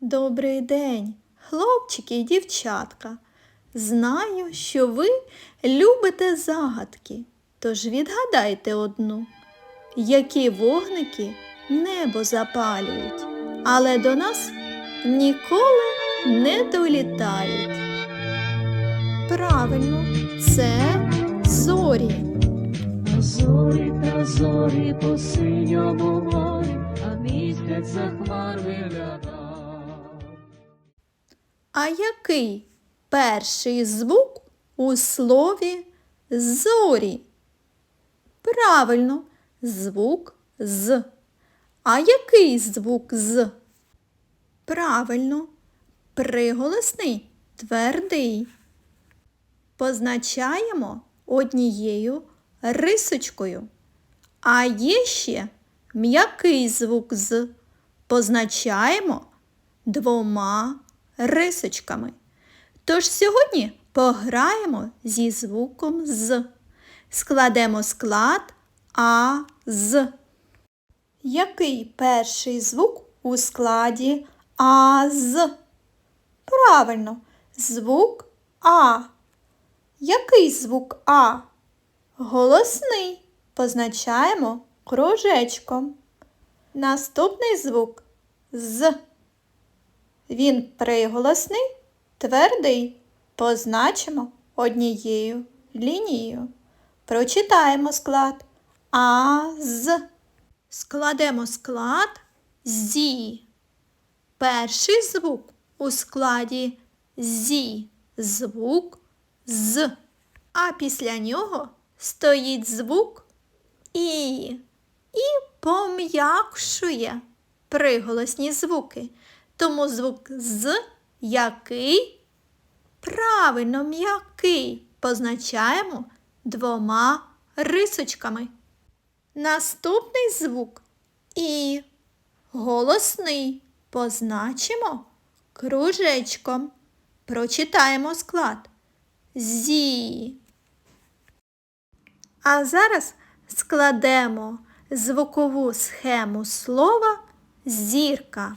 Добрий день, хлопчики і дівчатка. Знаю, що ви любите загадки, тож відгадайте одну. Які вогники небо запалюють, але до нас ніколи не долітають. Правильно, це зорі. Зорі та зорі по синьому морі, а місяць за хмар виглядав. А який перший звук у слові зорі? Правильно, звук з. А який звук з? Правильно, приголосний твердий. Позначаємо однією рисочкою. А є ще м'який звук з. Позначаємо двома рисочками. Тож сьогодні пограємо зі звуком з. Складемо склад А з. Який перший звук у складі А з? Правильно, звук А. Який звук А? Голосний. Позначаємо кружечком. Наступний звук з. Він приголосний, твердий. Позначимо однією лінією. Прочитаємо склад А з. Складемо склад зі. Перший звук у складі зі. Звук з. А після нього стоїть звук і. І пом'якшує приголосні звуки. Тому звук з який правильно м'який позначаємо двома рисочками. Наступний звук і голосний позначимо кружечком. Прочитаємо склад зі. А зараз складемо звукову схему слова зірка.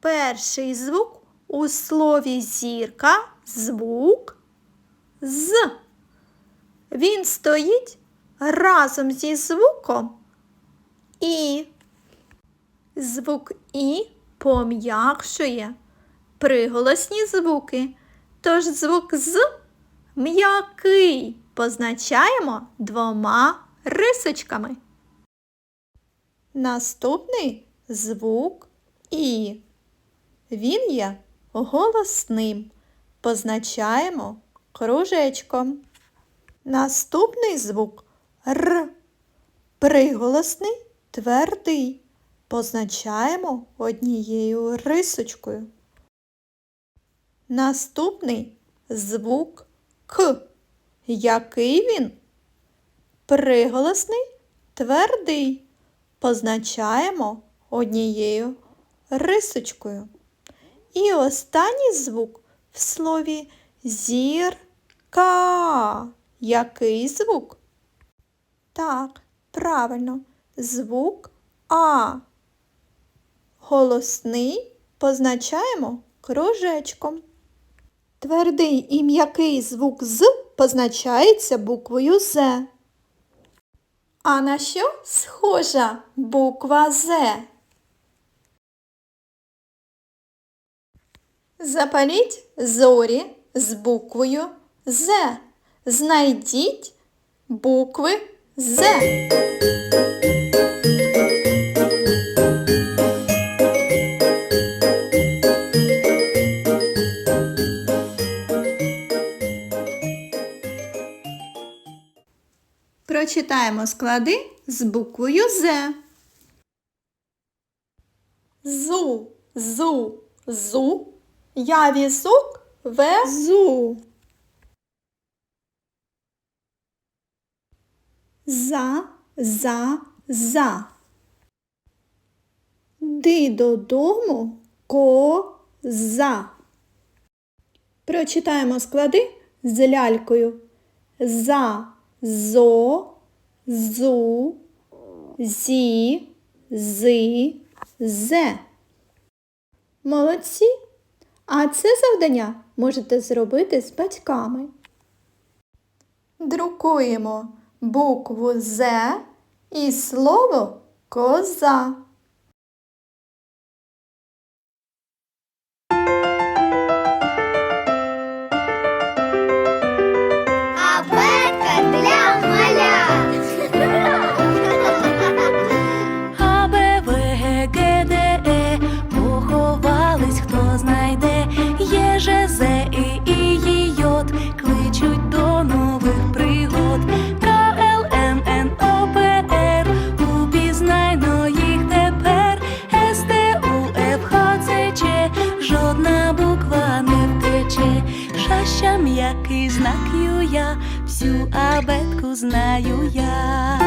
Перший звук у слові зірка звук з. Він стоїть разом зі звуком і. Звук І пом'якшує приголосні звуки. Тож звук з м'який позначаємо двома рисочками. Наступний звук І. Він є голосним. Позначаємо кружечком. Наступний звук Р. Приголосний твердий. Позначаємо однією рисочкою. Наступний звук К. Який він? Приголосний твердий. Позначаємо однією рисочкою. І останній звук в слові зірка. Який звук? Так, правильно, звук А. Голосний позначаємо кружечком. Твердий і м'який звук з позначається буквою З. А на що схожа буква З? Запаліть зорі з буквою З. Знайдіть букви З. Прочитаємо склади з буквою З. Зу, зу, зу. Я візок везу. За, за, за. Ди додому коза. Прочитаємо склади з лялькою. За, зо, зу, зі, зи, зе. Молодці! А це завдання можете зробити з батьками. Друкуємо букву З і слово коза. Шаща м'який знак я, всю абетку знаю я.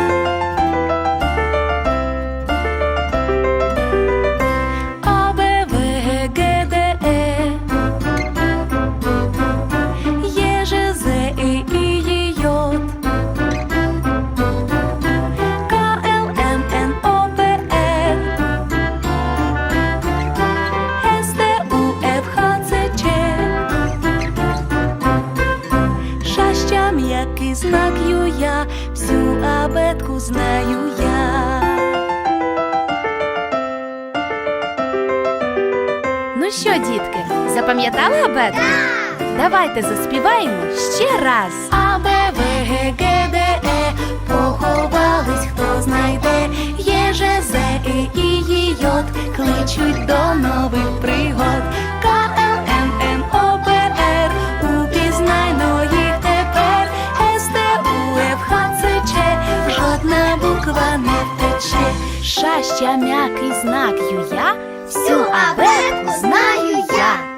Ну що, дітки, запам'ятали абетку? Давайте заспіваємо ще раз. А, Б, В, Г, Г, Д, Е, поховались, хто знайде, Є Ж, З, І, І, Й, Й, кличуть до нових пригод. К, Л, М, Н, О, П, Р, упізнайно їх тепер. С, Т, У, Ф, Х, Ц, Ч, жодна буква не втече. Шаща м'який знак юя, всю об этом знаю я.